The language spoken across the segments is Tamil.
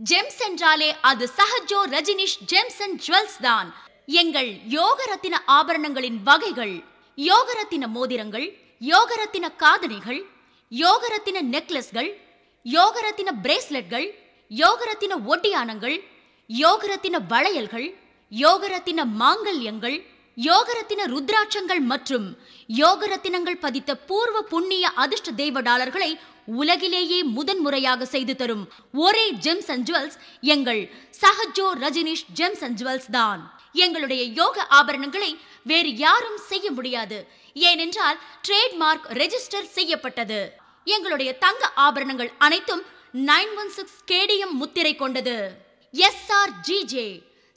ஜெம்ஸ் என்றாலே அது Sahajo Rajinish gems and jewels தான். எங்கள் யோகரத்தின ஆபரணங்களின் வகைகள் யோகரத்தின மோதிரங்கள் யோகரத்தின காதணிகள் யோகரத்தின நெக்லஸ்கள் யோகரத்தின பிரேஸ்லெட்கள் யோகரத்தின ஒட்டியானங்கள் யோகரத்தின வளையல்கள் யோகரத்தின மாங்கல்யங்கள் யோகரத்தின ருத்ராட்சங்கள் மற்றும் யோகரத்தினங்கள் பதித்த பூர்வ புண்ணிய அதிர்ஷ்ட தெய்வ டாலர்களை உலகிலேயே முதன்முறையாக செய்து தரும் ஒரே ஜெம்ஸ் அண்ட் ஜுவல்ஸ் எங்கள் Sahajo Rajinish gems and jewels தான். எங்களுடைய யோக ஆபரணங்களை வேறு யாரும் செய்ய முடியாது. ஏனென்றால் ட்ரேட்மார்க் ரெஜிஸ்டர் செய்யப்பட்டது. எங்களுடைய தங்க ஆபரணங்கள் அனைத்தும் நைன் ஒன் சிக்ஸ் கேடிஎம் முத்திரை கொண்டது. S R G J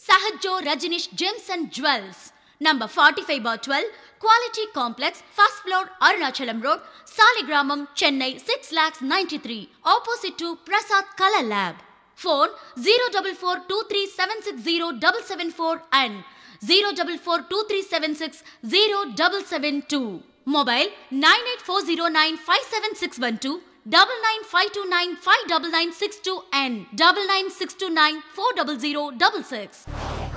Sahajo Rajinish gems and jewels. Number 45 bar 12 quality complex first floor Arunachalam road saligramam chennai 6 lakhs 93 opposite to prasad color lab phone 04423760774 and 04423760772 mobile 9840957612 double nine five two nine five double nine six two and double nine six two nine four double zero double six.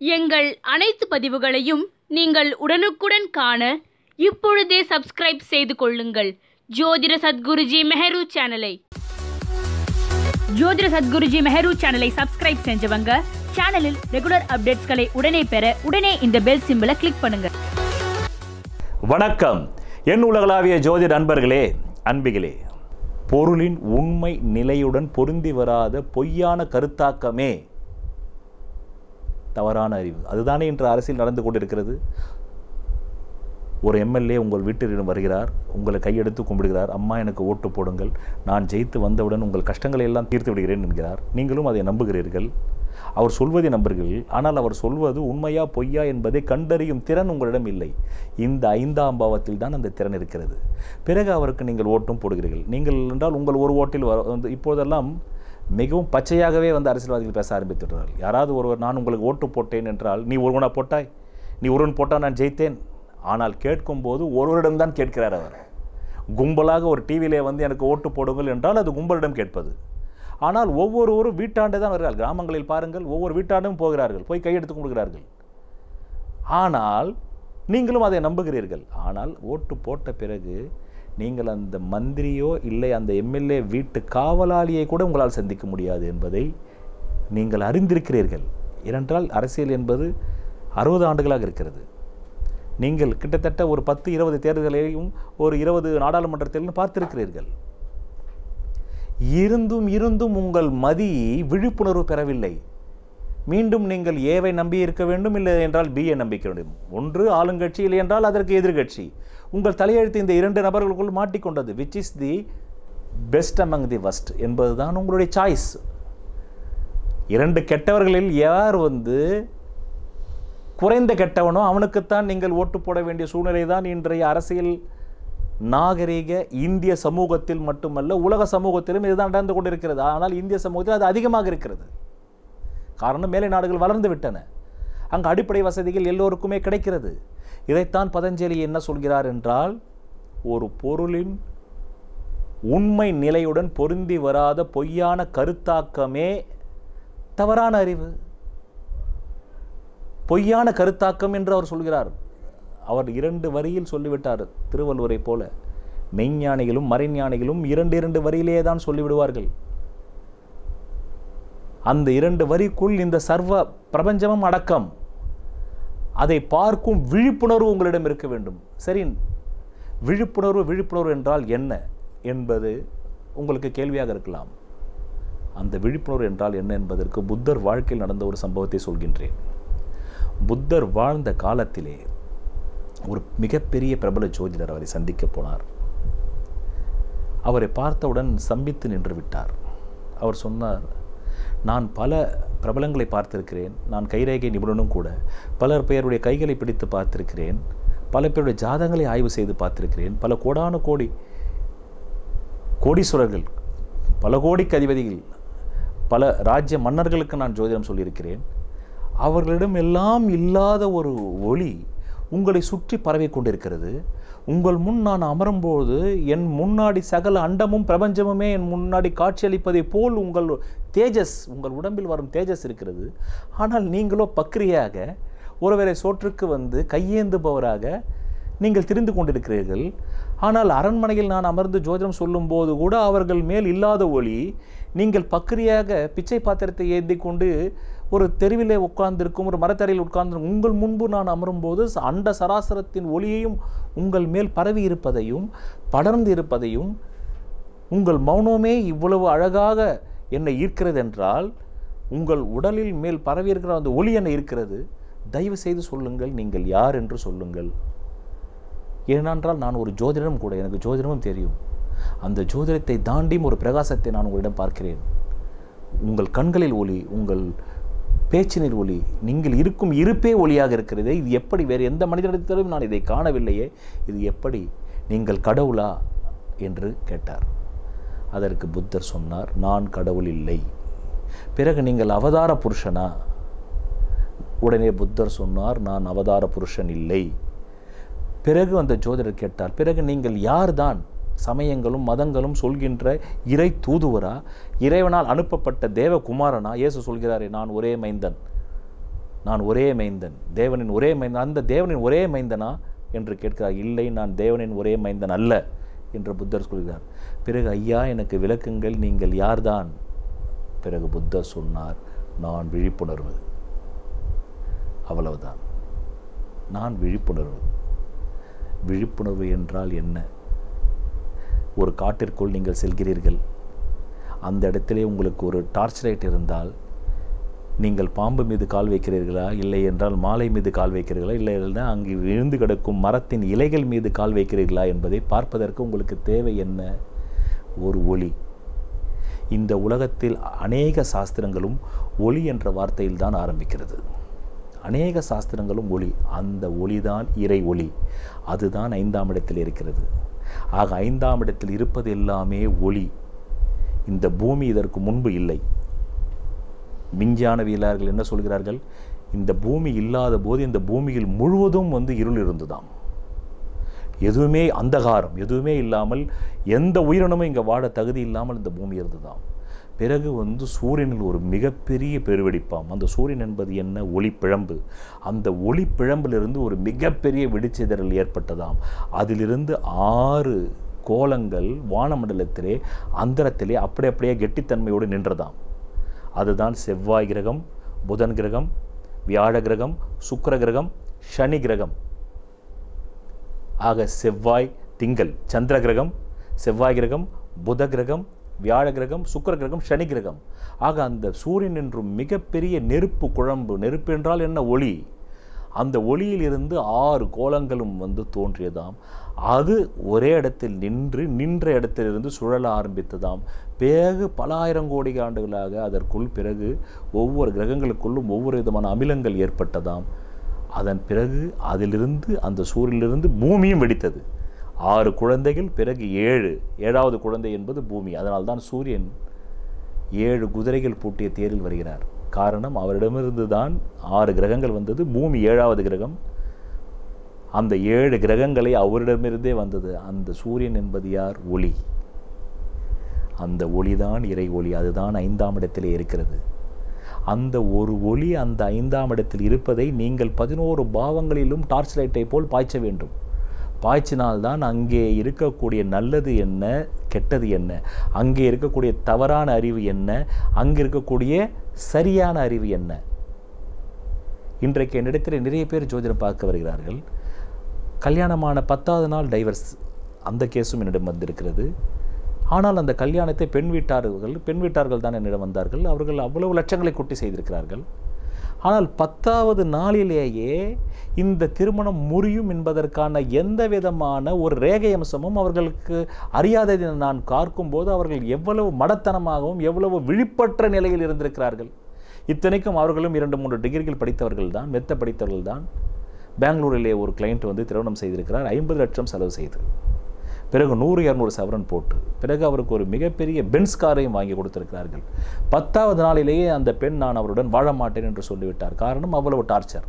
எங்கள் அனைத்து பதிவுகளையும் நீங்கள் உடனுக்குடன் காண இப்பொழுதே சப்ஸ்கிரைப் செய்து கொள்ளுங்கள். ஜோதிட சத்குருஜி மெஹரு சேனலை. ஜோதிட சத்குருஜி மெஹரு சேனலை சப்ஸ்கிரைப் செஞ்சவங்க சேனலில் ரெகுலர் அப்டேட்ஸ்களை உடனே பெற உடனே இந்த பெல் சிம்பிளை கிளிக் பண்ணுங்க. வணக்கம். என் உலகளாவிய ஜோதிட அன்பர்களே அன்பிகளே பொருளின் உண்மை நிலையுடன் பொருந்தி வராத பொய்யான கருத்தாக்கமே தவறான அறிவு. அதுதானே இன்று அரசியல் நடந்து கொண்டிருக்கிறது. ஒரு எம்எல்ஏ உங்கள் வீட்டிலிடம் வருகிறார் உங்களை கையெடுத்து கும்பிடுகிறார் அம்மா எனக்கு ஓட்டு போடுங்கள். நான் ஜெயித்து வந்தவுடன் உங்கள் கஷ்டங்களை எல்லாம் தீர்த்து விடுகிறேன் என்கிறார். நீங்களும் அதை நம்புகிறீர்கள். அவர் சொல்வதை நம்புகிறீர்கள். ஆனால் அவர் சொல்வது உண்மையா பொய்யா என்பதை கண்டறியும் திறன் உங்களிடம் இல்லை. இந்த ஐந்தாம் பாவத்தில் தான் அந்த திறன் இருக்கிறது. பிறகு அவருக்கு நீங்கள் ஓட்டும் போடுகிறீர்கள். நீங்கள் என்றால் உங்கள் ஒரு ஓட்டில் வர- வந்து இப்போதெல்லாம் மிகவும் பச்சையாகவே வந்து அரசியல்வாதிகள் பேச ஆரம்பித்துட்டார்கள் யாராவது ஒருவர் நான் உங்களுக்கு ஓட்டு போட்டேன் என்றால் நீ ஒருவனா போட்டாய்? நீ ஒருவன் போட்டால் நான் ஜெயித்தேன்? ஆனால் கேட்கும்போது ஒருவரிடம்தான் கேட்கிறார் அவர். கும்பலாக ஒரு டிவியிலே வந்து எனக்கு ஓட்டு போடுங்கள் என்றால் அது கும்பலிடம் கேட்பது. ஆனால் ஒவ்வொருவரும் வீட்டாண்டு தான் வருகிறார்கள். கிராமங்களில் பாருங்கள் ஒவ்வொரு வீட்டாண்டும் போகிறார்கள். போய் கையெடுத்து கொடுக்கிறார்கள் ஆனால் நீங்களும் அதை நம்புகிறீர்கள். ஆனால் ஓட்டு போட்ட பிறகு நீங்கள் அந்த மந்திரியோ இல்லை அந்த எம்எல்ஏ வீட்டு காவலாளியை கூட உங்களால் சந்திக்க முடியாது என்பதை நீங்கள் அறிந்திருக்கிறீர்கள். ஏனென்றால் அரசியல் என்பது அறுபது ஆண்டுகளாக இருக்கிறது. நீங்கள் கிட்டத்தட்ட ஒரு பத்து இருபது தேர்தலையும் ஒரு இருபது நாடாளுமன்றத்திலும் பார்த்திருக்கிறீர்கள். இருந்தும் இருந்தும் உங்கள் மதி விழிப்புணர்வு பெறவில்லை. மீண்டும் நீங்கள் ஏவை நம்பி இருக்க வேண்டும் இல்லை என்றால் பியை நம்பிக்க வேண்டும். ஒன்று ஆளுங்கட்சி இல்லை என்றால் அதற்கு எதிர்கட்சி. உங்கள் தலையெழுத்து இந்த இரண்டு நபர்களுக்குள் மாட்டிக்கொண்டது which is the best among the worst என்பதுதான் உங்களுடைய சாய்ஸ் இரண்டு கெட்டவர்களில் யார் வந்து குறைந்த கெட்டவனோ அவனுக்குத்தான் நீங்கள் ஓட்டு போட வேண்டிய சூழ்நிலை தான் இன்றைய அரசியல் நாகரீக இந்திய சமூகத்தில் மட்டுமல்ல உலக சமூகத்திலும் இதுதான் நடந்து கொண்டிருக்கிறது. ஆனால் இந்திய சமூகத்தில் அது அதிகமாக இருக்கிறது. காரணம் மேலை நாடுகள் வளர்ந்து விட்டன. அங்கு அடிப்படை வசதிகள் எல்லோருக்குமே கிடைக்கிறது. இதைத்தான் பதஞ்சலி என்ன சொல்கிறார் என்றால் ஒரு பொருளின் உண்மை நிலையுடன் பொருந்தி வராத பொய்யான கருத்தாக்கமே தவறான அறிவு. பொய்யான கருத்தாக்கம் என்று அவர் சொல்கிறார். அவர் இரண்டு வரியில் சொல்லிவிட்டார் திருவள்ளுவரை போல. மெய்ஞானிகளும் மறைஞானிகளும் இரண்டு இரண்டு வரியிலேயே தான் சொல்லிவிடுவார்கள். அந்த இரண்டு வரிக்குள் இந்த சர்வ பிரபஞ்சமும் அடக்கம். அதை பார்க்கும் விழிப்புணர்வு உங்களிடம் இருக்க வேண்டும். சரி விழிப்புணர்வு விழிப்புணர்வு என்றால் என்ன என்பது உங்களுக்கு கேள்வியாக இருக்கலாம். அந்த விழிப்புணர்வு என்றால் என்ன என்பதற்கு புத்தர் வாழ்க்கையில் நடந்த ஒரு சம்பவத்தை சொல்கின்றேன். புத்தர் வாழ்ந்த காலத்திலே ஒரு மிகப்பெரிய பிரபல ஜோதிடர் அவரை சந்திக்க போனார். அவரை பார்த்தவுடன் சம்பித்து நின்று விட்டார். அவர் சொன்னார் நான் பல பிரபலங்களை பார்த்திருக்கிறேன். நான் கைரேகை நிபுணனும் கூட. பலர் பெயருடைய கைகளை பிடித்து பார்த்திருக்கிறேன். பல பேருடைய ஜாதகங்களை ஆய்வு செய்து பார்த்திருக்கிறேன். பல கோடான கோடி கோடீஸ்வரர்கள் பல கோடிக்கு அதிபதிகள் பல ராஜ்ய மன்னர்களுக்கு நான் ஜோதிடம் சொல்லியிருக்கிறேன். அவர்களிடம் எல்லாம் இல்லாத ஒரு ஒளி உங்களை சுற்றி பரவி கொண்டிருக்கிறது. உங்கள் முன் நான் அமரும்போது என் முன்னாடி சகல அண்டமும் பிரபஞ்சமுமே என் முன்னாடி காட்சியளிப்பதை போல் உங்கள் தேஜஸ் உங்கள் உடம்பில் வரும் தேஜஸ் இருக்கிறது. ஆனால் நீங்களோ பக்ரியாக ஒருவரை சோற்றுக்கு வந்து கையேந்துபவராக நீங்கள் திரிந்து கொண்டிருக்கிறீர்கள். ஆனால் அரண்மனையில் நான் அமர்ந்து ஜோதிடம் சொல்லும்போது கூட அவர்கள் மேல் இல்லாத ஒளி நீங்கள் பக்ரியாக பிச்சை பாத்திரத்தை ஏந்தி கொண்டு ஒரு தெருவிலே உட்கார்ந்திருக்கும் ஒரு மரத்தரையில் உட்கார்ந்திருக்கும் உங்கள் முன்பு நான் அமரும்போது அண்ட சராசரத்தின் ஒளியையும் உங்கள் மேல் பரவி இருப்பதையும் படர்ந்து இருப்பதையும் உங்கள் மௌனமே இவ்வளவு அழகாக என்னை ஈர்க்கிறது என்றால் உங்கள் உடலில் மேல் பரவி இருக்கிற அந்த ஒளி என்ன இருக்கிறது தயவு செய்து சொல்லுங்கள் நீங்கள் யார் என்று சொல்லுங்கள். ஏனென்றால் நான் ஒரு ஜோதிடம் கூட எனக்கு ஜோதிடமும் தெரியும். அந்த ஜோதிடத்தை தாண்டியும் ஒரு பிரகாசத்தை நான் உங்களிடம் பார்க்கிறேன். உங்கள் கண்களில் ஒளி உங்கள் பேச்சினில் ஒளி நீங்கள் இருக்கும் இருப்பே ஒளியாக இருக்கிறதே இது எப்படி வேறு எந்த மனிதனிடத்திலும் நான் இதை காணவில்லையே இது எப்படி நீங்கள் கடவுளா என்று கேட்டார். அதற்கு புத்தர் சொன்னார் நான் கடவுள் இல்லை. பிறகு நீங்கள் அவதார புருஷனா? உடனே புத்தர் சொன்னார் நான் அவதார புருஷன் இல்லை. பிறகு அந்த ஜோதிடர் கேட்டார் பிறகு நீங்கள் யார்தான் சமயங்களும் மதங்களும் சொல்கின்ற இறை தூதுவரா? இறைவனால் அனுப்பப்பட்ட தேவகுமாரனா? இயேசு சொல்கிறாரே நான் ஒரே மைந்தன். நான் ஒரே மைந்தன். தேவனின் ஒரே மைந்தன். அந்த தேவனின் ஒரே மைந்தனா? என்று கேட்கிறார். இல்லை நான் தேவனின் ஒரே மைந்தன் அல்ல என்று புத்தர் சொல்கிறார். பிறகு ஐயா எனக்கு விளக்குங்கள் நீங்கள் யார்தான்? பிறகு புத்தர் சொன்னார் நான் விழிப்புணர்வு அவ்வளவுதான். நான் விழிப்புணர்வு விழிப்புணர்வு என்றால் என்ன? ஒரு காட்டிற்குள் நீங்கள் செல்கிறீர்கள். அந்த இடத்திலே உங்களுக்கு ஒரு டார்ச் லைட் இருந்தால் நீங்கள் பாம்பு மீது கால் வைக்கிறீர்களா? இல்லை என்றால் மாலை மீது கால் வைக்கிறீர்களா? இல்லை என்றால் அங்கு விழுந்து கிடக்கும் மரத்தின் இலைகள் மீது கால் வைக்கிறீர்களா? என்பதை பார்ப்பதற்கு உங்களுக்கு தேவை என்ன? ஒரு ஒளி. இந்த உலகத்தில் அநேக சாஸ்திரங்களும் ஒளி என்ற வார்த்தையில் தான் ஆரம்பிக்கிறது. அநேக சாஸ்திரங்களும் ஒளி. அந்த ஒளிதான் இறை ஒளி. அதுதான் ஐந்தாம் இடத்தில் இருக்கிறது. ஆக ஐந்தாம் இடத்தில் இருப்பது எல்லாமே ஒளி. இந்த பூமி இதற்கு முன்பு இல்லை. விஞ்ஞானவியலாளர்கள் என்ன சொல்கிறார்கள்? இந்த பூமி இல்லாத போது இந்த பூமியில் முழுவதும் வந்து இருள் இருந்துதாம். எதுவுமே அந்தகாரம் எதுவுமே இல்லாமல் எந்த உயிரினமும் இங்கே வாழ தகுதி இல்லாமல் இந்த பூமி இருந்துதான் பிறகு வந்து சூரியனில் ஒரு மிகப்பெரிய பெருவெடிப்பாம். அந்த சூரியன் என்பது என்ன? ஒளிப்பிழம்பு. அந்த ஒளிப்பிழம்பிலிருந்து ஒரு மிகப்பெரிய வெடிச்சிதறல் ஏற்பட்டதாம். அதிலிருந்து ஆறு கோலங்கள் வானமண்டலத்திலே அந்தரத்திலே அப்படி அப்படியே கெட்டித்தன்மையோடு நின்றதாம். அதுதான் செவ்வாய் கிரகம் புதன் கிரகம் வியாழ கிரகம் சுக்கிர கிரகம் சனி கிரகம். ஆக செவ்வாய் திங்கள் சந்திர கிரகம் செவ்வாய் கிரகம் புத கிரகம் வியாழ கிரகம் சுக்கிர கிரகம் சனி கிரகம் ஆக அந்த சூரியன் என்றும் மிகப்பெரிய நெருப்பு குழம்பு நெருப்பு என்றால் என்ன? ஒளி. அந்த ஒளியில் இருந்து ஆறு கோலங்களும் வந்து தோன்றியதாம். அது ஒரே இடத்தில் நின்று நின்ற இடத்திலிருந்து சுழல ஆரம்பித்ததாம். பிறகு பல ஆயிரம் கோடி ஆண்டுகளாக அதற்குள் பிறகு ஒவ்வொரு கிரகங்களுக்குள்ளும் ஒவ்வொரு விதமான அமிலங்கள் ஏற்பட்டதாம். அதன் பிறகு அதிலிருந்து அந்த சூரியனிலிருந்து பூமியும் வெடித்தது. ஆறு குழந்தைகள் பிறகு ஏழு. ஏழாவது குழந்தை என்பது பூமி. அதனால்தான் சூரியன் ஏழு குதிரைகள் பூட்டிய தேரில் வருகிறார். காரணம் அவரிடமிருந்து தான் ஆறு கிரகங்கள் வந்தது. பூமி ஏழாவது கிரகம். அந்த ஏழு கிரகங்களை அவரிடமிருந்தே வந்தது. அந்த சூரியன் என்பது யார்? ஒளி. அந்த ஒளிதான் இறை ஒளி. அதுதான் ஐந்தாம் இடத்திலே இருக்கிறது. அந்த ஒரு ஒளி அந்த ஐந்தாம் இடத்தில் இருப்பதை நீங்கள் பதினோரு பாவங்களிலும் டார்ச் லைட்டை போல் பாய்ச்ச வேண்டும். பாய்ச்சினால்தான் அங்கே இருக்கக்கூடிய நல்லது என்ன கெட்டது என்ன? அங்கே இருக்கக்கூடிய தவறான அறிவு என்ன? அங்கே இருக்கக்கூடிய சரியான அறிவு என்ன? இன்றைக்கு என்னிடத்தில் நிறைய பேர் ஜோதிடம் பார்க்க வருகிறார்கள். கல்யாணமான பத்தாவது நாள் டைவர்ஸ் அந்த கேஸும் என்னிடம் வந்திருக்கிறது. ஆனால் அந்த கல்யாணத்தை பெண் வீட்டார்கள் பெண் வீட்டார்கள் தான் என்னிடம் வந்தார்கள். அவர்கள் அவ்வளவு லட்சங்களை கொட்டி செய்திருக்கிறார்கள். ஆனால் பத்தாவது நாளிலேயே இந்த திருமணம் முறியும் என்பதற்கான எந்த விதமான ஒரு ரேகை அம்சமும் அவர்களுக்கு அறியாததை நான் பார்க்கும்போது அவர்கள் எவ்வளவு மடத்தனமாகவும் எவ்வளவு விழிப்பற்ற நிலையில் இருந்திருக்கிறார்கள். இத்தனைக்கும் அவர்களும் இரண்டு மூன்று டிகிரிகள் படித்தவர்கள் தான் மெத்த படித்தவர்கள் தான். பெங்களூரிலே ஒரு கிளைண்ட் வந்து திருமணம் செய்திருக்கிறார். ஐம்பது லட்சம் செலவு செய்து. பிறகு நூறு இரநூறு சவரன் போட்டு பிறகு அவருக்கு ஒரு மிகப்பெரிய பென்ஸ் காரையும் வாங்கி கொடுத்திருக்கிறார்கள். பத்தாவது நாளிலேயே அந்த பெண் நான் அவருடன் வாழ மாட்டேன் என்று சொல்லிவிட்டார். காரணம் அவ்வளவு டார்ச்சர்.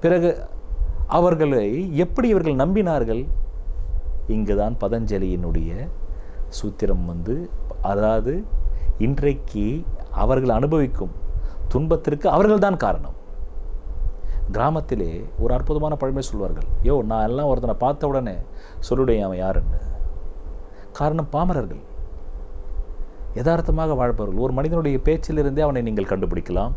பிறகு அவர்களை எப்படி இவர்கள் நம்பினார்கள்? இங்குதான் பதஞ்சலியினுடைய சூத்திரம் வந்து அதாவது இன்றைக்கு அவர்கள் அனுபவிக்கும் துன்பத்திற்கு அவர்கள்தான் காரணம். கிராமத்திலே ஒரு அற்புதமான பழமை சொல்வார்கள். யோ நான் எல்லாம் ஒருத்தனை பார்த்த உடனே சொல்லுடைய அவன் யாருன்னு? காரணம் பாமரர்கள். யதார்த்தமாக வாழ்பவர்கள். ஒரு மனிதனுடைய பேச்சிலிருந்தே அவனை நீங்கள் கண்டுபிடிக்கலாம்.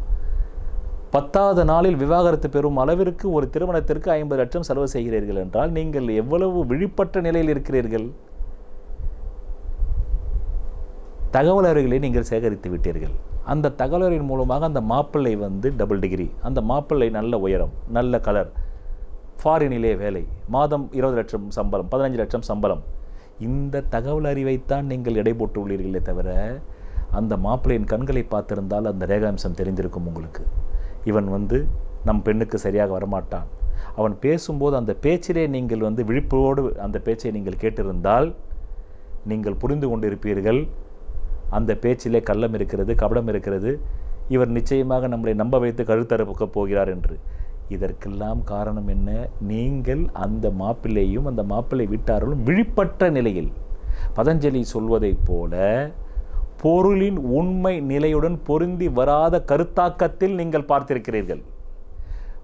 பத்தாவது நாளில் விவாகரத்து பெறும் அளவிற்கு ஒரு திருமணத்திற்கு ஐம்பது லட்சம் செலவு செய்கிறீர்கள் என்றால் நீங்கள் எவ்வளவு விழிப்பற்ற நிலையில் இருக்கிறீர்கள்? தகவல் அறிவுகளை நீங்கள் சேகரித்து விட்டீர்கள். அந்த தகவலின் மூலமாக அந்த மாப்பிள்ளை வந்து டபுள் டிகிரி அந்த மாப்பிள்ளை நல்ல உயரம் நல்ல கலர் ஃபாரினிலே வேலை. மாதம் இருபது லட்சம் சம்பளம் பதினஞ்சு லட்சம் சம்பளம். இந்த தகவல் அறிவைத்தான் நீங்கள் எடை போட்டு உள்ளீர்களே தவிர அந்த மாப்பிள்ளையின் கண்களை பார்த்திருந்தால் அந்த ரேகாம்சம் தெரிந்திருக்கும் உங்களுக்கு. இவன் வந்து நம் பெண்ணுக்கு சரியாக வரமாட்டான். அவன் பேசும்போது அந்த பேச்சிலே நீங்கள் வந்து விழிப்போடு அந்த பேச்சை நீங்கள் கேட்டிருந்தால் நீங்கள் புரிந்து கொண்டிருப்பீர்கள். அந்த பேச்சிலே கள்ளம் இருக்கிறது கபடம் இருக்கிறது. இவர் நிச்சயமாக நம்மளை நம்ப வைத்து கழுத்தறுக்க போகிறார் என்று. இதற்கெல்லாம் காரணம் என்ன? நீங்கள் அந்த மாப்பிள்ளையும் அந்த மாப்பிள்ளை வீட்டார்களும் விழிப்பற்ற நிலையில். பதஞ்சலி சொல்வதைப் போல பொருளின் உண்மை நிலையுடன் பொருந்தி வராத கருத்தாக்கத்தில் நீங்கள் பார்த்திருக்கிறீர்கள்.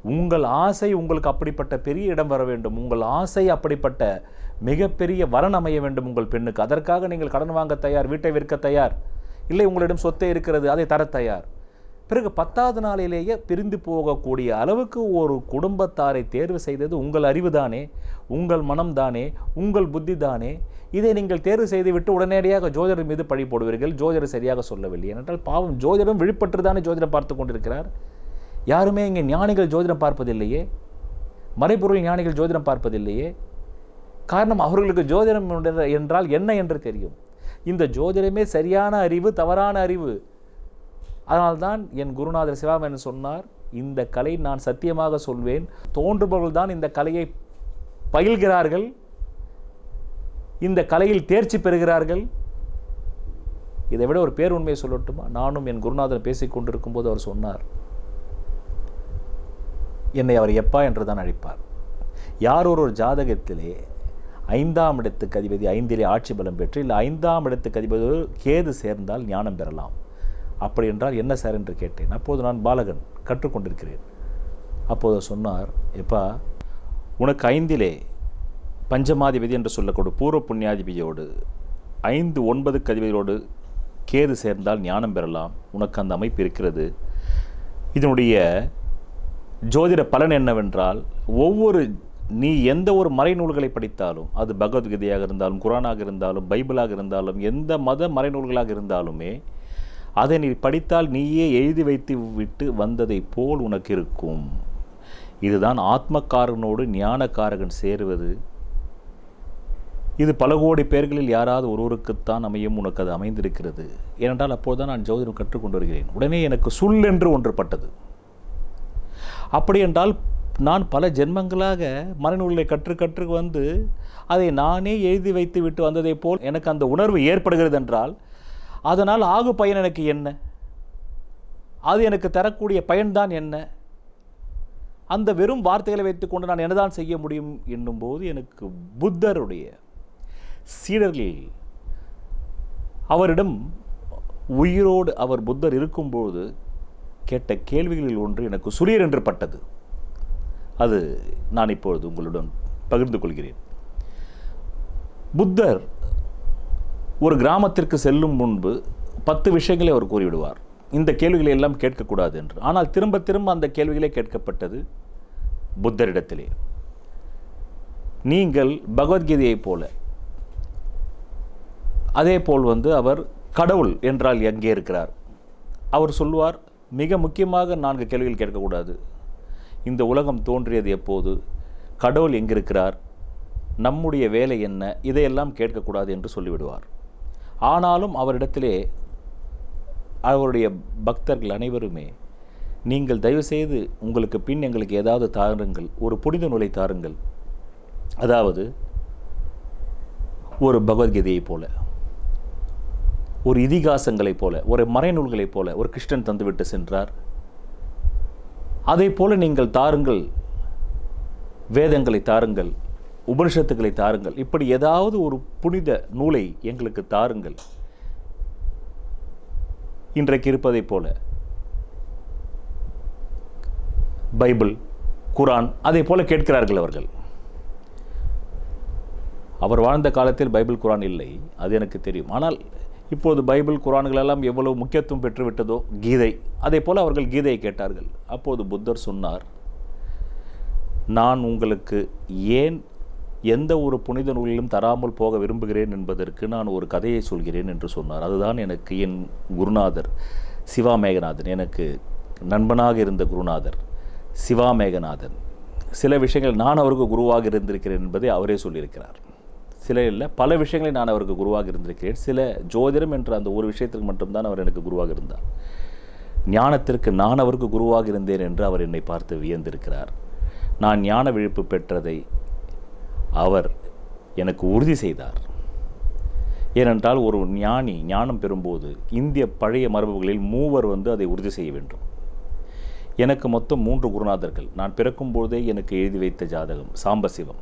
உங்கள் ஆசை உங்களுக்கு அப்படிப்பட்ட பெரிய இடம் வர வேண்டும். உங்கள் ஆசை அப்படிப்பட்ட மிகப்பெரிய வரன் அமைய வேண்டும் உங்கள் பெண்ணுக்கு. அதற்காக நீங்கள் கடன் வாங்க தயார் வீட்டை விற்க தயார். இல்லை உங்களிடம் சொத்தே இருக்கிறது அதை தர தயார். பிறகு பத்தாவது நாளிலேயே பிரிந்து போகக்கூடிய அளவுக்கு ஒரு குடும்பத்தாரை தேர்வு செய்தது உங்கள் அறிவுதானே உங்கள் மனம்தானே உங்கள் புத்தி தானே. இதை நீங்கள் தேர்வு செய்துவிட்டு உடனடியாக ஜோதிடர் மீது பழி போடுவீர்கள். ஜோதிடர் சரியாக சொல்லவில்லை. ஏனென்றால் பாவம் ஜோதிடம் விழிப்பற்று தானே ஜோதிடம் பார்த்து கொண்டிருக்கிறார். யாருமே இங்கே ஞானிகள் ஜோதிடம் பார்ப்பதில்லையே? மறைபொருள் ஞானிகள் ஜோதிடம் பார்ப்பதில்லையே? காரணம் அவர்களுக்கு ஜோதிடம் என்றால் என்ன என்று தெரியும். இந்த ஜோதிடமே சரியான அறிவு தவறான அறிவு. அதனால்தான் என் குருநாதர் சிவாமன் சொன்னார் இந்த கலை நான் சத்தியமாக சொல்வேன். தோன்றுபவர்கள் தான் இந்த கலையை பயில்கிறார்கள். இந்த கலையில் தேர்ச்சி பெறுகிறார்கள். இதை விட ஒரு பேர் உண்மையை சொல்லட்டுமா? நானும் என் குருநாதன் பேசிக் கொண்டிருக்கும் போது அவர் சொன்னார் என்னை அவர் எப்பா என்று தான் அழைப்பார். யார் ஒரு ஒரு ஜாதகத்திலே ஐந்தாம் இடத்துக்கு அதிபதி ஐந்திலே ஆட்சி பலம் பெற்று இல்லை ஐந்தாம் இடத்துக்கு அதிபதி கேது சேர்ந்தால் ஞானம் பெறலாம் அப்படி என்றால் என்ன சார் என்று கேட்டேன். அப்போது நான் பாலகன் கற்றுக்கொண்டிருக்கிறேன் அப்போது சொன்னார் எப்பா உனக்கு ஐந்திலே பஞ்சமாதிபதி என்று சொல்லக்கூடிய பூர்வ புண்ணியாதிபதியோடு ஐந்து ஒன்பதுக்கு அதிபதியோடு கேது சேர்ந்தால் ஞானம் பெறலாம். உனக்கு அந்த அமைப்பு இருக்கிறது. இதனுடைய ஜோதிட பலன் என்னவென்றால் ஒவ்வொரு நீ எந்த ஒரு மறைநூல்களை படித்தாலும் அது பகவத்கீதையாக இருந்தாலும் குரானாக இருந்தாலும் பைபிளாக இருந்தாலும் எந்த மத மறைநூல்களாக இருந்தாலுமே அதை நீ படித்தால் நீயே எழுதி வைத்து விட்டு வந்ததை போல் உனக்கு இருக்கும். இதுதான் ஆத்மக்காரனோடு ஞானக்காரகன் சேருவது. இது பல கோடி பேர்களில் யாராவது ஒருவருக்குத்தான் அமையும் உனக்கு அது அமைந்திருக்கிறது. ஏனென்றால் அப்போதுதான் நான் ஜோதிடம் கற்றுக்கொண்டு வருகிறேன். உடனே எனக்கு சுல் என்று ஒன்று பட்டது அப்படி என்றால் நான் பல ஜென்மங்களாக மறைநூல்களை கற்று கற்று வந்து அதை நானே எழுதி வைத்து விட்டு வந்ததைப் போல் எனக்கு அந்த உணர்வு ஏற்படுகிறது என்றால் அதனால் ஆகு பயன் எனக்கு என்ன? அது எனக்கு தரக்கூடிய பயன்தான் என்ன? அந்த வெறும் வார்த்தைகளை வைத்துக்கொண்டு நான் என்னதான் செய்ய முடியும் என்னும்போது எனக்கு புத்தருடைய சீடர்கள் அவரிடம் உயிரோடு அவர் புத்தர் இருக்கும்போது கேட்ட கேள்விகளில் ஒன்று எனக்கு சுரியர் என்று பட்டது. அது நான் இப்பொழுது உங்களுடன் பகிர்ந்து கொள்கிறேன். புத்தர் ஒரு கிராமத்திற்கு செல்லும் முன்பு பத்து விஷயங்களை அவர் கூறிவிடுவார். இந்த கேள்விகளை எல்லாம் கேட்கக்கூடாது என்று. ஆனால் திரும்ப திரும்ப அந்த கேள்விகளே கேட்கப்பட்டது புத்தரிடத்திலே. நீங்கள் பகவத்கீதையைப் போல அதே போல் வந்து அவர் கடவுள் என்றால் எங்கே இருக்கிறார்? அவர் சொல்லுவார் மிக முக்கியமாக நான்கு கேள்விகள் கேட்கக்கூடாது. இந்த உலகம் தோன்றியது எப்போது? கடவுள் எங்கிருக்கிறார்? நம்முடைய வேலை என்ன? இதையெல்லாம் கேட்கக்கூடாது என்று சொல்லிவிடுவார். ஆனாலும் அவரிடத்திலே அவருடைய பக்தர்கள் அனைவருமே நீங்கள் தயவுசெய்து உங்களுக்கு பின் எங்களுக்கு ஏதாவது தாருங்கள் ஒரு புனித நூலை தாருங்கள். அதாவது ஒரு பகவத்கீதையைப் போல ஒரு இதிகாசங்களைப் போல ஒரு மறைநூல்களைப் போல ஒரு கிருஷ்ணன் தந்துவிட்டு சென்றார். அதை போல நீங்கள் தாருங்கள். வேதங்களை தாருங்கள். உபனிஷத்துக்களை தாருங்கள். இப்படி ஏதாவது ஒரு புனித நூலை எங்களுக்கு தாருங்கள். இன்றைக்கு இருப்பதைப் போல. பைபிள் குரான் அதை போல கேட்கிறார்கள் அவர்கள். அவர் வாழ்ந்த காலத்தில் பைபிள் குரான் இல்லை. அது எனக்கு தெரியும். ஆனால் இப்போது பைபிள் குரான்கள் எல்லாம் எவ்வளவு முக்கியத்துவம் பெற்றுவிட்டதோ கீதை. அதே போல் அவர்கள் கீதையை கேட்டார்கள். அப்போது புத்தர் சொன்னார் நான் உங்களுக்கு ஏன் எந்த ஒரு புனித நூலிலும் தராமல் போக விரும்புகிறேன் என்பதற்கு நான் ஒரு கதையை சொல்கிறேன் என்று சொன்னார். அதுதான் எனக்கு என் குருநாதர் சிவா மேகநாதன் எனக்கு நண்பனாக இருந்த குருநாதர் சிவா மேகநாதன் சில விஷயங்கள் நான் அவருக்கு குருவாக இருந்திருக்கிறேன் என்பதை அவரே சொல்லியிருக்கிறார். சில இல்லை. பல விஷயங்களை நான் அவருக்கு குருவாக இருந்திருக்கிறேன். சில ஜோதிடம் என்ற அந்த ஒரு விஷயத்திற்கு மட்டும்தான் அவர் எனக்கு குருவாக இருந்தார். ஞானத்திற்கு நான் அவருக்கு குருவாக இருந்தேன் என்று அவர் என்னை பார்த்து வியந்திருக்கிறார். நான் ஞான விழிப்பு பெற்றதை அவர் எனக்கு உறுதி செய்தார். ஏனென்றால் ஒரு ஞானி ஞானம் பெறும்போது இந்திய பழைய மரபுகளில் மூவர் வந்து அதை உறுதி செய்ய வேண்டும். எனக்கு மொத்தம் மூன்று குருநாதர்கள். நான் பிறக்கும்போதே எனக்கு எழுதி வைத்த ஜாதகம் சாம்பசிவம்.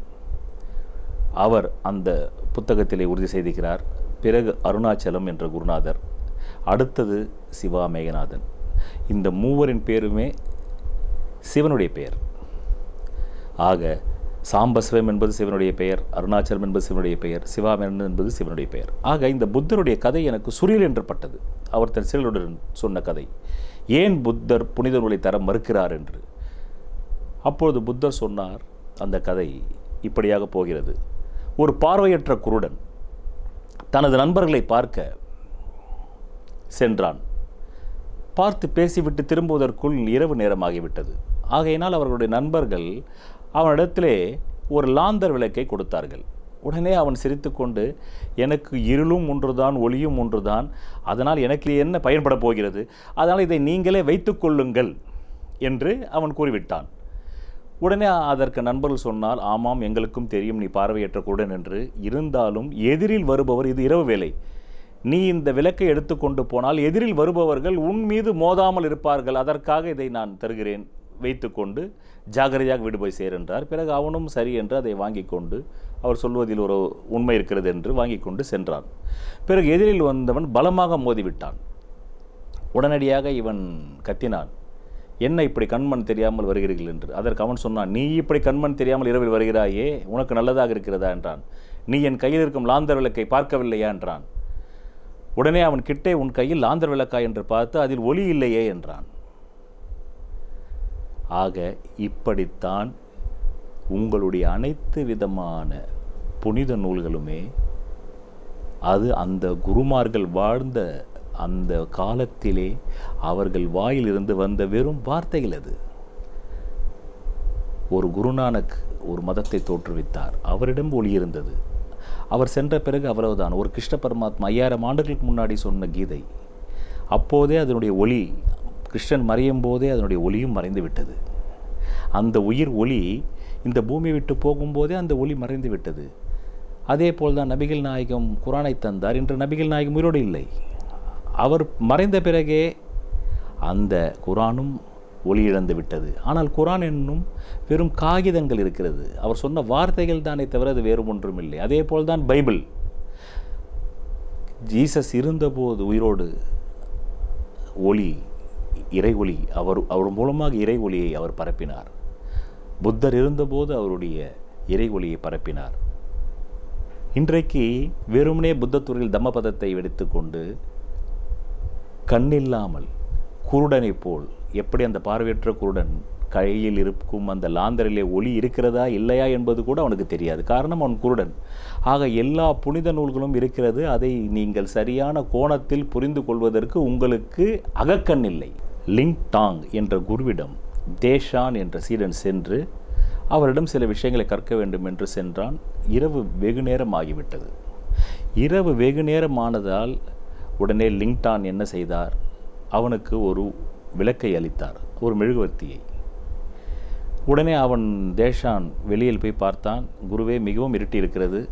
அவர் அந்த புத்தகத்திலே உறுதி செய்திருக்கிறார். பிறகு அருணாச்சலம் என்ற குருநாதர் அடுத்தது சிவா மேகநாதன். இந்த மூவரின் பேருமே சிவனுடைய பெயர். ஆக சாம்பசிவம் என்பது சிவனுடைய பெயர் அருணாச்சலம் என்பது சிவனுடைய பெயர் சிவாமேனன் என்பது சிவனுடைய பெயர். ஆக இந்த புத்தருடைய கதை எனக்கு சுரியல் என்று பட்டது அவர் தன் சிலருடன் சொன்ன கதை ஏன் புத்தர் புனித நூலை தர மறுக்கிறார்? என்று. அப்பொழுது புத்தர் சொன்னார் அந்த கதை இப்படியாக போகிறது. ஒரு பார்வையற்ற குருடன் தனது நண்பர்களை பார்க்க சென்றான். பார்த்து பேசிவிட்டு திரும்புவதற்குள் இரவு நேரமாகிவிட்டது. ஆகையினால் அவர்களுடைய நண்பர்கள் அவனிடத்திலே ஒரு லாந்தர் விளக்கை கொடுத்தார்கள். உடனே அவன் சிரித்துக்கொண்டு எனக்கு இருளும் ஒன்றுதான் ஒளியும் ஒன்றுதான். அதனால் எனக்கு என்ன பயன்பட போகிறது? அதனால் இதை நீங்களே வைத்துக்கொள்ளுங்கள் என்று அவன் கூறிவிட்டான். உடனே அதற்கு நண்பர்கள் சொன்னால் ஆமாம் எங்களுக்கும் தெரியும் நீ பார்வையற்ற குருடன் என்று இருந்தாலும் எதிரில் வருபவர் இது இரவு வேலை. நீ இந்த விளக்கை எடுத்துக்கொண்டு போனால் எதிரில் வருபவர்கள் உன் மீது மோதாமல் இருப்பார்கள். அதற்காக இதை நான் தருகிறேன். வைத்துக்கொண்டு ஜாகிரதையாக வீடு போய் சேரென்றார் பிறகு அவனும் சரி என்று அதை வாங்கி கொண்டு அவர் சொல்வதில் ஒரு உண்மை இருக்கிறது என்று வாங்கி கொண்டு சென்றான். பிறகு எதிரில் வந்தவன் பலமாக மோதிவிட்டான். உடனடியாக இவன் கத்தினான். என்ன இப்படி கண்மண் தெரியாமல் வருகிறீர்கள்? என்று. அதற்கு அவன் சொன்னான் நீ இப்படி கண்மண் தெரியாமல் இரவில் வருகிறாயே உனக்கு நல்லதாக இருக்கிறதா? என்றான். நீ என் கையில் இருக்கும் லாந்தர் விளக்கை பார்க்கவில்லையா? என்றான். உடனே அவன் கிட்டே உன் கையில் லாந்தர் விளக்கா என்று பார்த்து அதில் ஒளி இல்லையே? என்றான். ஆக இப்படித்தான் உங்களுடைய அனைத்து விதமான புனித நூல்களுமே அது அந்த குருமார்கள் வாழ்ந்த அந்த காலத்திலே அவர்கள் வாயிலிருந்து வந்த வெறும் வார்த்தைகள் அது. ஒரு குருநானக் ஒரு மதத்தை தோற்றுவித்தார். அவரிடம் ஒளி இருந்தது. அவர் சென்ற பிறகு அவ்வளவுதான். ஒரு கிருஷ்ண பரமாத்மா ஐயாயிரம் ஆண்டுகளுக்கு முன்னாடி சொன்ன கீதை. அப்போதே அதனுடைய ஒளி கிருஷ்ணன் மறையும் போதே அதனுடைய ஒளியும் மறைந்து விட்டது. அந்த உயிர் ஒளி இந்த பூமியை விட்டு போகும்போதே அந்த ஒளி மறைந்து விட்டது. அதே போல்தான் நபிகள் நாயகம் குரானை தந்தார். இன்று நபிகள் நாயகம் உயிரோடு இல்லை. அவர் மறைந்த பிறகே அந்த குரானும் ஒளி இழந்து விட்டது. ஆனால் குரான் என்னும் வெறும் காகிதங்கள் இருக்கிறது. அவர் சொன்ன வார்த்தைகள் தானே தவிர அது வேறு ஒன்றும் இல்லை அதே போல்தான் பைபிள். ஜீசஸ் இருந்தபோது உயிரோடு ஒளி இறை ஒளி அவர் அவர் மூலமாக இறை ஒளியை அவர் பரப்பினார். புத்தர் இருந்தபோது அவருடைய இறை ஒளியை பரப்பினார். இன்றைக்கு வெறுமனே புத்தத்துறையில் தம்மபதத்தை எடுத்துக்கொண்டு கண்ணில்லாமல் குருடனைப் போல் எப்படி அந்த பார்வையற்ற குருடன் கையில் இருக்கும் அந்த லாந்தரிலே ஒளி இருக்கிறதா இல்லையா என்பது கூட அவனுக்கு தெரியாது. காரணம் அவன் குருடன். ஆக எல்லா புனித நூல்களும் இருக்கிறது. அதை நீங்கள் சரியான கோணத்தில் புரிந்து கொள்வதற்கு உங்களுக்கு அகக்கண் இல்லை. லிங் டாங் என்ற குருவிடம் தேஷான் என்ற சீடன் சென்று அவரிடம் சில விஷயங்களை கற்க வேண்டும் என்று சென்றான். இரவு வெகு நேரம் ஆகிவிட்டது. இரவு வெகு நேரம் ஆனதால் உடனே லிங்டான் என்ன செய்தார்? அவனுக்கு ஒரு விளக்கை அளித்தார் ஒரு மெழுகுவர்த்தியை. உடனே அவன் தேஷான் வெளியில் போய் பார்த்தான் குருவே மிகவும் இருட்டி இருக்கிறது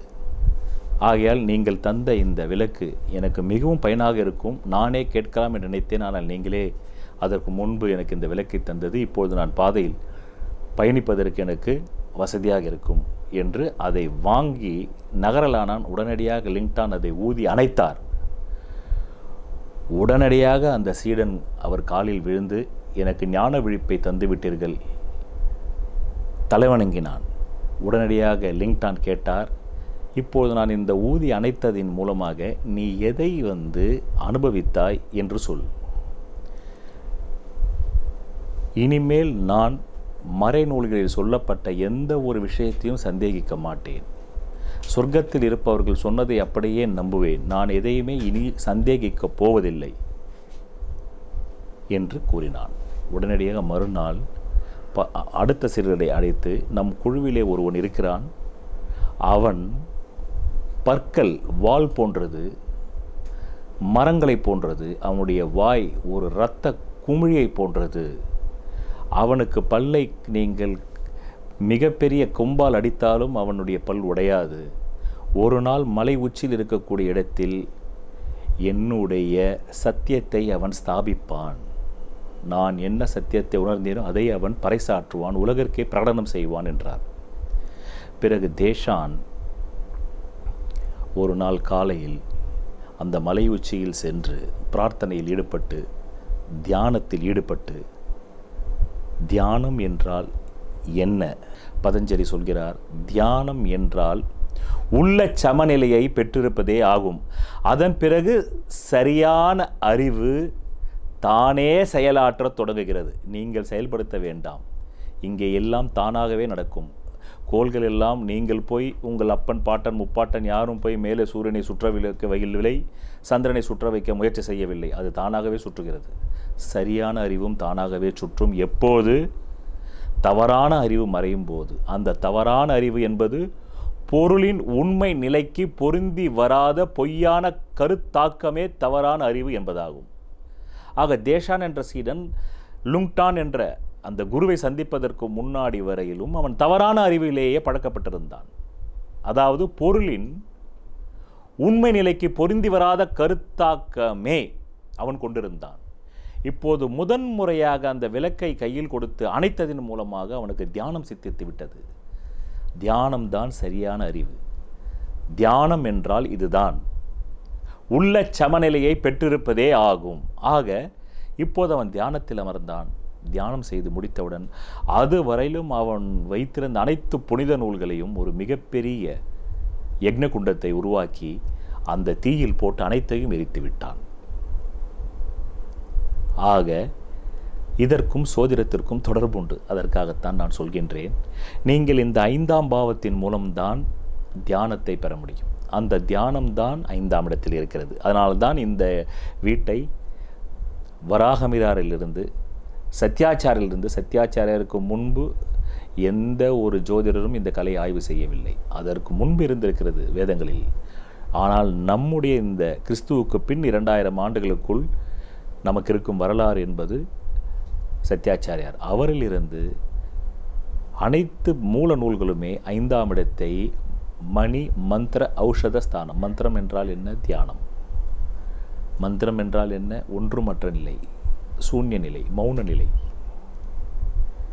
ஆகையால் நீங்கள் தந்த இந்த விளக்கு எனக்கு மிகவும் பயனாக இருக்கும். நானே கேட்கலாம் என்று நினைத்தேன். ஆனால் நீங்களே அதற்கு முன்பு எனக்கு இந்த விளக்கை தந்தது. இப்பொழுது நான் பாதையில் பயணிப்பதற்கு எனக்கு வசதியாக இருக்கும் என்று அதை வாங்கி நகரலானான். உடனடியாக லிங்டான் அதை ஊதி அணைத்தார். உடனடியாக அந்த சீடன் அவர் காலில் விழுந்து எனக்கு ஞான விழிப்பை தந்துவிட்டீர்கள். தலைவணங்கினான். உடனடியாக லிங்டான் கேட்டார் இப்போது நான் இந்த ஊதி அணைத்ததின் மூலமாக நீ எதை வந்து அனுபவித்தாய் என்று சொல். இனிமேல் நான் மறைநூல்களில் சொல்லப்பட்ட எந்த ஒரு விஷயத்தையும் சந்தேகிக்க மாட்டேன். சொர்க்கத்தில் இருப்பவர்கள் சொன்னதை அப்படியே நம்புவேன். நான் எதையுமே இனி சந்தேகிக்கப் போவதில்லை என்று கூறினான். உடனடியாக மறுநாள் ப அடுத்த சிறுவரை அழைத்து நம் குழுவிலே ஒருவன் இருக்கிறான். அவன் பற்கள் வாள் போன்றது மரங்களை போன்றது அவனுடைய வாய் ஒரு இரத்த குமிழியை போன்றது. அவனுக்கு பல்லை நீங்கள் மிகப்பெரிய கொம்பால் அடித்தாலும் அவனுடைய பல் உடையாது. ஒரு நாள் மலை உச்சியில் இருக்கக்கூடிய இடத்தில் என்னுடைய சத்தியத்தை அவன் ஸ்தாபிப்பான். நான் என்ன சத்தியத்தை உணர்ந்தேனோ அதை அவன் பறைசாற்றுவான் உலகிற்கே பிரகடனம் செய்வான் என்றார். பிறகு தேஷான் ஒரு நாள் காலையில் அந்த மலை உச்சியில் சென்று பிரார்த்தனையில் ஈடுபட்டு தியானத்தில் ஈடுபட்டு தியானம் என்றால் என்ன? பதஞ்சலி சொல்கிறார் தியானம் என்றால் உள்ள சமநிலையை பெற்றிருப்பதே ஆகும். அதன் பிறகு சரியான அறிவு தானே செயலாற்றத் தொடங்குகிறது. நீங்கள் செயல்படுத்த வேண்டாம். இங்கே எல்லாம் தானாகவே நடக்கும். கோள்கள் எல்லாம் நீங்கள் போய் உங்கள் அப்பன் பாட்டன் முப்பாட்டன் யாரும் போய் மேலே சூரியனை சுற்ற வைக்க வைக்கவில்லை சந்திரனை சுற்ற வைக்க முயற்சி செய்யவில்லை. அது தானாகவே சுற்றுகிறது. சரியான அறிவும் தானாகவே சுற்றும். எப்போது? தவறான அறிவு மறையும் போது அந்த தவறான அறிவு என்பது பொருளின் உண்மை நிலைக்கு பொருந்தி வராத பொய்யான கருத்தாக்கமே தவறான அறிவு என்பதாகும். ஆக தேஷான் என்ற சீடன் லுங்டான் என்ற அந்த குருவை சந்திப்பதற்கு முன்னாடி வரையிலும் அவன் தவறான அறிவிலேயே பழக்கப்பட்டிருந்தான். அதாவது பொருளின் உண்மை நிலைக்கு பொருந்தி வராத கருத்தாக்கமே அவன் கொண்டிருந்தான். இப்போது முதன் முறையாக அந்த விளக்கை கையில் கொடுத்து அணைத்ததின் மூலமாக அவனுக்கு தியானம் சித்தித்து விட்டது. தியானம்தான் சரியான அறிவு. தியானம் என்றால் இதுதான். உள்ள சமநிலையை பெற்றிருப்பதே ஆகும். ஆக இப்போது அவன் தியானத்தில் அமர்ந்தான். தியானம் செய்து முடித்தவுடன் அது வரையிலும் அவன் வைத்திருந்த அனைத்து புனித நூல்களையும் ஒரு மிகப்பெரிய யக்ன குண்டத்தை உருவாக்கி அந்த தீயில் போட்டு அனைத்தையும் எரித்து விட்டான். ஆக இதற்கும் சோதிடத்திற்கும் தொடர்பு உண்டு. அதற்காகத்தான் நான் சொல்கின்றேன். நீங்கள் இந்த ஐந்தாம் பாவத்தின் மூலம்தான் தியானத்தை பெற முடியும். அந்த தியானம்தான் ஐந்தாம் இடத்தில் இருக்கிறது. அதனால்தான் இந்த வீட்டை வராகமிராரிலிருந்து சத்யாச்சாரிலிருந்து சத்யாச்சாரியருக்கு முன்பு எந்த ஒரு ஜோதிடரும் இந்த கலையை ஆய்வு செய்யவில்லை. அதற்கு முன்பு இருந்திருக்கிறது வேதங்களில். ஆனால் நம்முடைய இந்த கிறிஸ்துவுக்கு பின் இரண்டாயிரம் ஆண்டுகளுக்குள் நமக்கு இருக்கும் வரலாறு என்பது சத்யாச்சாரியார். அவரிலிருந்து அனைத்து மூல நூல்களுமே ஐந்தாம் இடத்தை மணி மந்திர ஔஷத ஸ்தானம். மந்திரம் என்றால் என்ன? தியானம். மந்திரம் என்றால் என்ன? ஒன்றுமற்ற நிலை சூன்ய நிலை மௌன நிலை.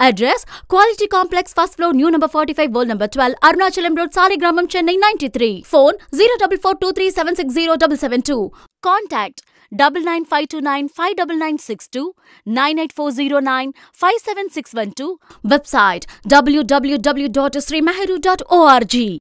Address Quality Complex, first floor, new number 45, world number 12, Arunachalam Road, Saligramam, Chennai 93. Phone 0442360772. Contact double nine five two nine five double nine six two nine eight four zero nine five seven six one two. Website www.srimeheru.org.